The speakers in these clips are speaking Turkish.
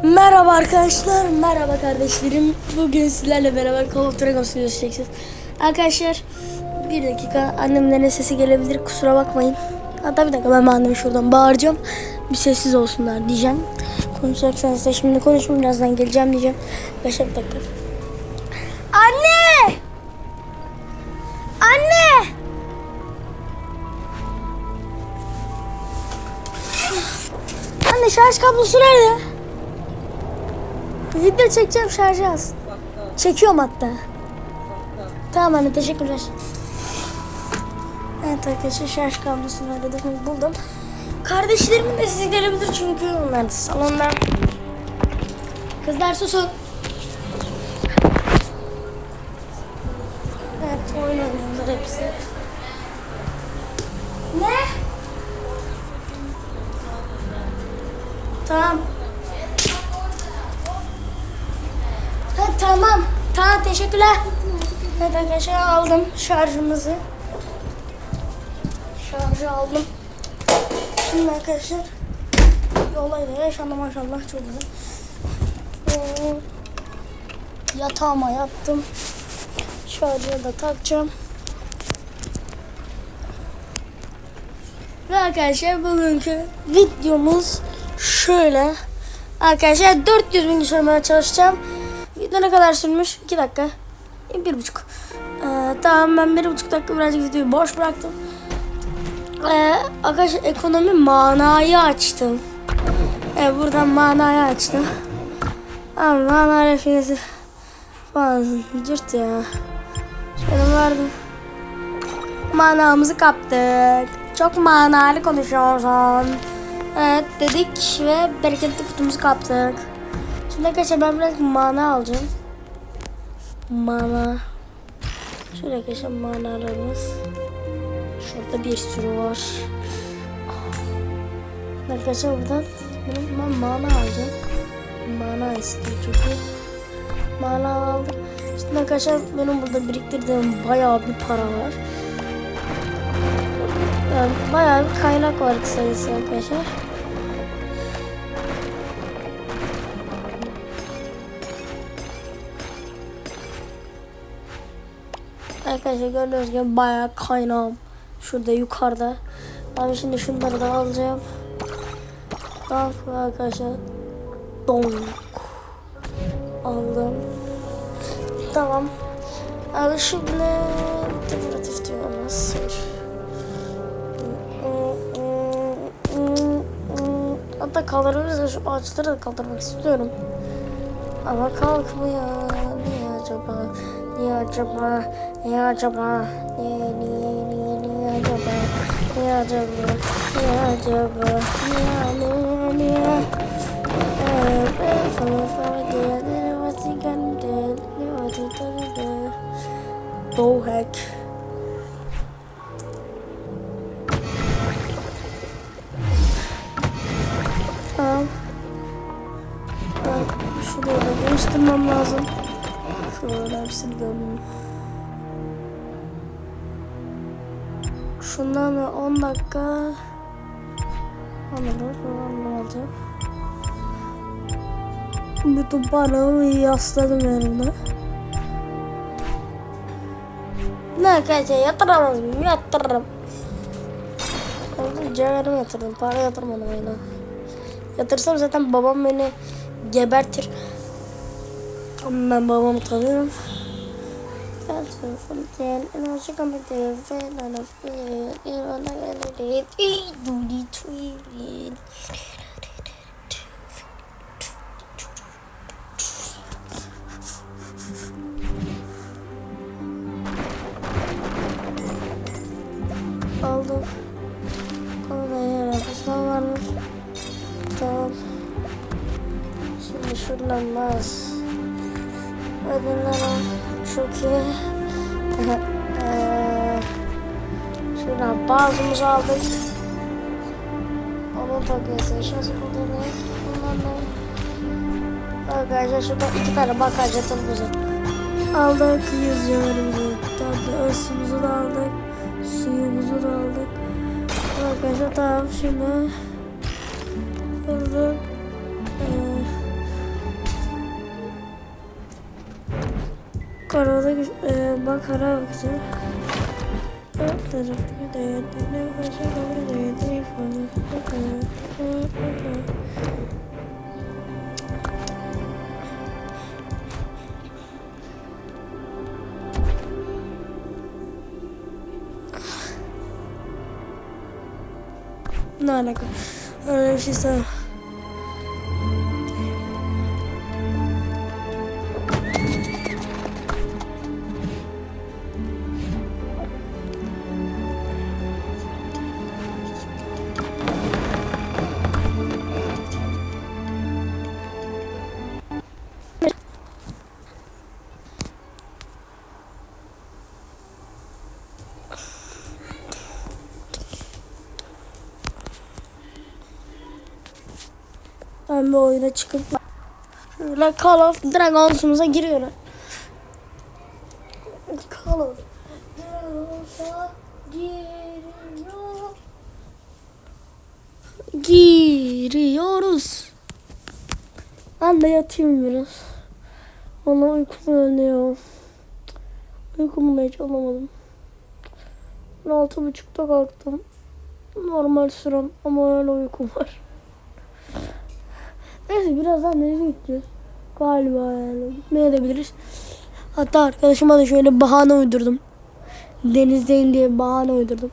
Merhaba arkadaşlar, merhaba kardeşlerim. Bugün sizlerle beraber Call of Dragons videosu. Arkadaşlar, bir dakika annemlerin sesi gelebilir, kusura bakmayın. Hatta bir dakika ben anneme şuradan bağıracağım. Bir sessiz olsunlar diyeceğim. Konuşacaksanız da şimdi konuşun, birazdan geleceğim diyeceğim. Beşer bir dakika. Anne! Anne! Anne şarj kablosu nerede? Video çekeceğim şarjı az. Çekiyorum hatta. Tamam anne teşekkürler. Evet arkadaşlar şarj kablosunu aradım buldum. Kardeşlerimin de sizi gelebilir çünkü onlar da salonda. Kızlar susun. Evet oyun oynuyorlar hepsi. Ne? Tamam. Ha, tamam. Tamam teşekkürler. Evet arkadaşlar aldım şarjımızı. Şarjı aldım. Şimdi arkadaşlar yolayla yaşandı maşallah çok güzel. Ee, yatağıma yattım. Şarjı da takacağım. Ve arkadaşlar bugünkü videomuz şöyle. Arkadaşlar 400 bin söylemeye çalışacağım. Video ne kadar sürmüş? 2 dakika. 1,5. Ee, tamam ben 1,5 dakika birazcık videoyu boş bıraktım. Ee, arkadaşlar ekonomi manayı açtım. Evet buradan manayı açtım. Ama mana refinesi falan cırt ya. Şöyle vardım. Manamızı kaptık. Çok manalı konuşuyorsun. Evet dedik ve bereketli kutumuzu kaptık. Şimdi arkadaşlar ben biraz mana alacağım. Mana. Şöyle arkadaşlar manalarımız. Şurada bir sürü var. Ah. Arkadaşlar buradan ben mana alacağım. Mana istiyor çünkü. Mana aldım. Şimdi arkadaşlar benim burada biriktirdiğim bayağı bir para var. Yani bayağı bir kaynak var kısacası arkadaşlar. Arkadaşlar gördüğünüz gibi bayağı kaynağım. Şurada yukarıda. Ben şimdi şunları da alacağım. Tamam arkadaşlar. Donk. Aldım. Tamam. Abi şimdi dekoratif diyor nasıl? Hatta kaldırırız da şu ağaçları da kaldırmak istiyorum. Ama kalkmıyor. Niye acaba? Niye acaba? Niye acaba? Niye niye niye niye acaba? Niye acaba? Niye acaba? Niye niye niye? Evet, ben sana sana diye ne vakti geldi, ne vakti tanıdı. Doğak. Tamam. Gömdüm. Şundan da 10 dakika Anladım, falan ne olacak? Bütün paramı yasladım yanımda. Ne arkadaşlar yatıramaz mıyım? Yatırırım. Cevherimi yatırdım. Para yatırmadım aynen. Yatırsam zaten babam beni gebertir. Ama ben babamı tanıyorum. 손질 이런 시간을 대회는 없이 일어나게 되니 눈이 트이 Tamam bazımızı aldık. Onun takviyesi şansı kullanıyor. Kullandım. Arkadaşlar şurada iki tane bakarca tılımızı. Aldık yüz cevherimizi. Tatlı ısımızı da aldık. Suyumuzu da aldık. Arkadaşlar tamam şimdi. Burada. Karada e, makara bakacağım. Ne alaka? Öyle bir şey Ben bir oyuna çıkıp şöyle Call of Dragons'umuza giriyorum. Call of Dragons'a giriyor. Giriyoruz. Ben de yatayım biraz. Valla uykum ölüyor. Uykumu da hiç alamadım. Ben altı buçukta kalktım. Normal sürem ama öyle uykum var. Neyse birazdan denize gideceğiz. Galiba yani. Gitmeye de biliriz. Hatta arkadaşıma da şöyle bahane uydurdum. Denizdeyim diye bahane uydurdum.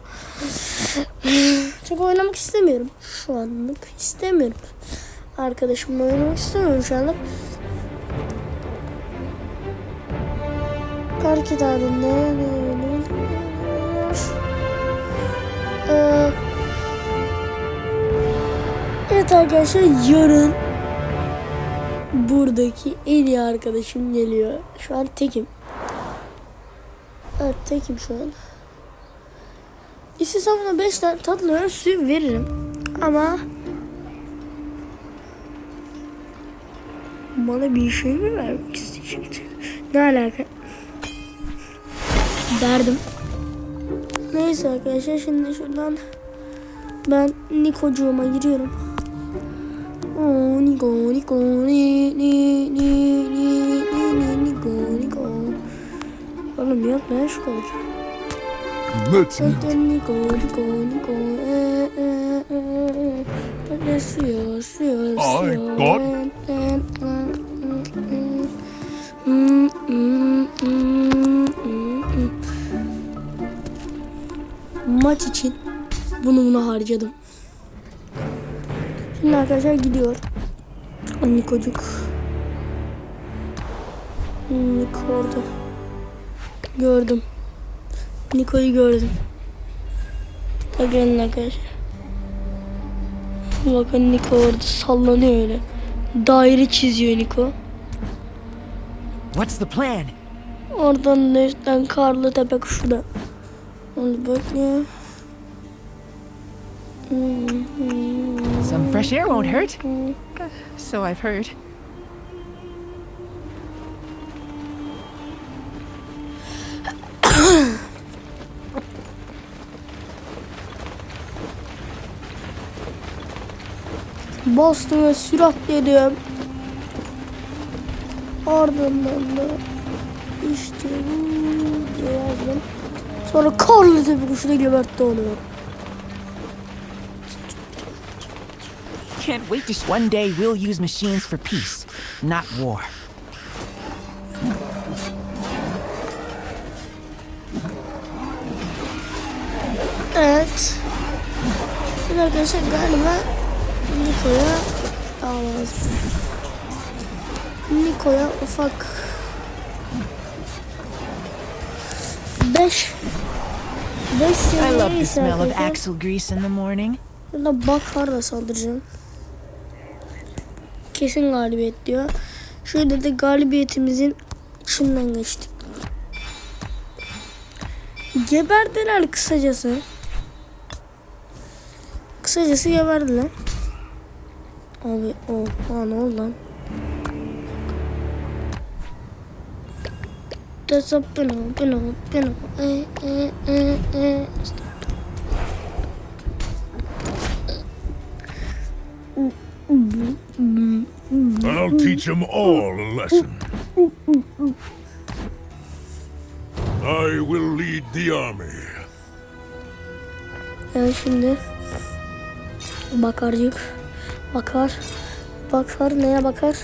Çünkü oynamak istemiyorum. Şu anlık istemiyorum. Arkadaşımla oynamak istemiyorum şu anlık. Kar kitabında Ee, Evet arkadaşlar yarın buradaki en iyi arkadaşım geliyor. Şu an tekim. Evet tekim şu an. İstesem buna 5 tane tatlı öğün suyu veririm. Ama bana bir şey mi vermek isteyecekti? Ne alaka? Derdim. Neyse arkadaşlar şimdi şuradan ben Nikocuğuma giriyorum. Oo, Niko, Niko, ni, ni, ni, ni, ni, ni, Niko, Niko. Oğlum yok lan şu kadar. Niko, e, e, e, e. Böyle hmm, hmm, hmm. Maç için bunu bunu harcadım. Şimdi arkadaşlar gidiyor. Nikocuk. Niko orada. Gördüm. Niko'yu gördüm. Bak gelin arkadaşlar. Bakın Niko orada sallanıyor öyle. Daire çiziyor Niko. What's the plan? Oradan da üstten karlı tepe kuşu da. Onu bekliyor. Some fresh air won't hurt. So I've heard. Bastım ve süratledim. Ardından da işte bu yazdım. Sonra karlı tepe kuşu da gebertti onu. Can't wait to one day we'll use machines for peace, not war. Evet. Şimdi arkadaşlar galiba Niko'ya lazım. Niko'ya ufak 5 5 I love the smell of axle grease in the morning. Burada Bakar'la saldıracağım. Kesin galibiyet diyor. Şöyle de galibiyetimizin içinden geçtik. Geberdiler kısacası. Kısacası geberdiler. Abi o oh, ne oldu lan? That's a pino, pino, pino. E, e, e, I'll teach them all a lesson. I will lead the army. Evet şimdi bakarcık bakar bakar neye bakar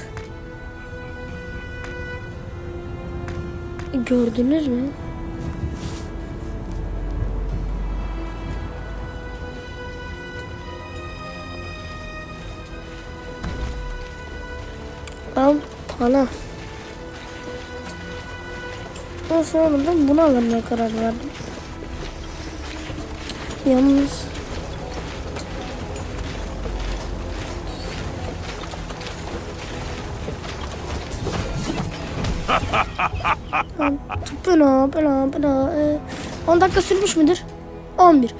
gördünüz mü? Ben pana. Nasıl oğlum buna vermeye karar verdim. Yalnız pına pına e, 10 dakika sürmüş müdür? 11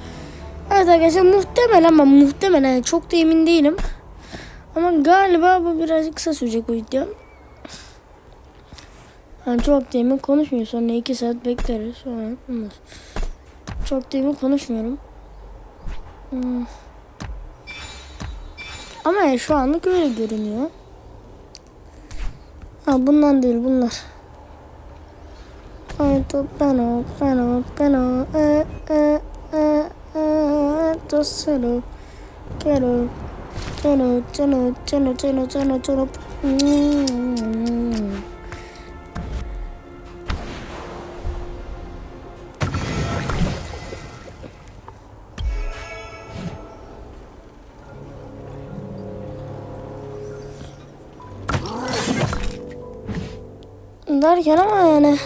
Evet arkadaşlar muhtemelen ama muhtemelen çok da emin değilim Ama galiba bu birazcık kısa sürecek bu video yani çok da emin konuşmuyor sonra 2 saat bekleriz sonra olmaz Çok da emin konuşmuyorum Hmm. Ama ya şu anlık öyle görünüyor. Ha bundan değil bunlar. Ay to peno peno peno e e e e to sero quiero quiero quiero quiero quiero quiero derken ama yani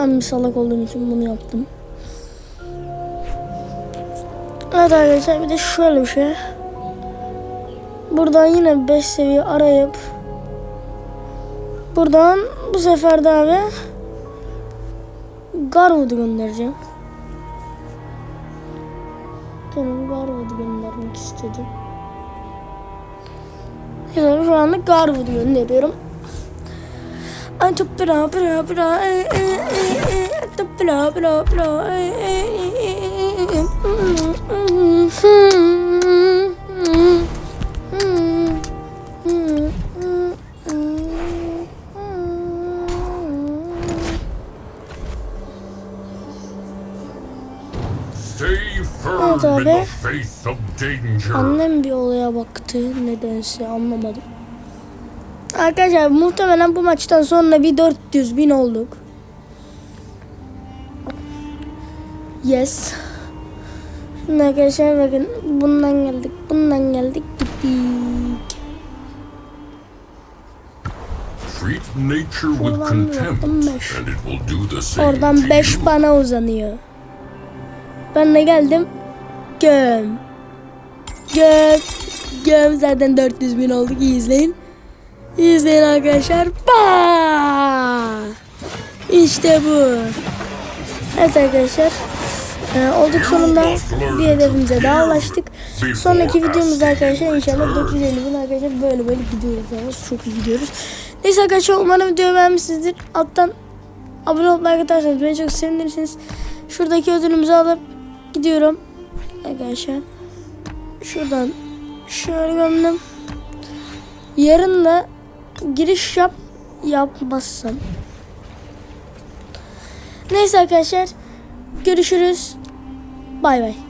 Ben bir salak olduğum için bunu yaptım. Evet arkadaşlar bir de şöyle bir şey. Buradan yine 5 seviye arayıp buradan bu sefer de abi Garwood'u göndereceğim. Canım Garwood'u göndermek istedim. Güzel şu anda Garwood'u gönderiyorum. Ay çok bra bra bra e e e e çok bra bra bra e e e e e Stay firm Evet abi. Annem bir olaya baktı nedense anlamadım. Arkadaşlar muhtemelen bu maçtan sonra bir 400 bin olduk. Yes. Şimdi arkadaşlar bakın bundan geldik bundan geldik gittik. Treat nature with contempt, and it will do the same Oradan to 5 you. bana uzanıyor. Ben de geldim. Göm. Göm. Göm zaten 400 bin olduk. İyi izleyin. İyi izleyin arkadaşlar. Ba! İşte bu. Evet arkadaşlar. Ee, olduk sonunda bir hedefimize daha ulaştık. Sonraki videomuzda arkadaşlar inşallah 450 bin arkadaşlar böyle böyle gidiyoruz. Yani çok iyi gidiyoruz. Neyse arkadaşlar umarım videoyu beğenmişsinizdir. Alttan abone olmayı atarsanız beni çok sevinirsiniz. Şuradaki ödülümüzü alıp gidiyorum. Arkadaşlar. Şuradan şöyle gömdüm. Yarın da giriş yap yapmazsam. Neyse arkadaşlar. Görüşürüz. Bay bay.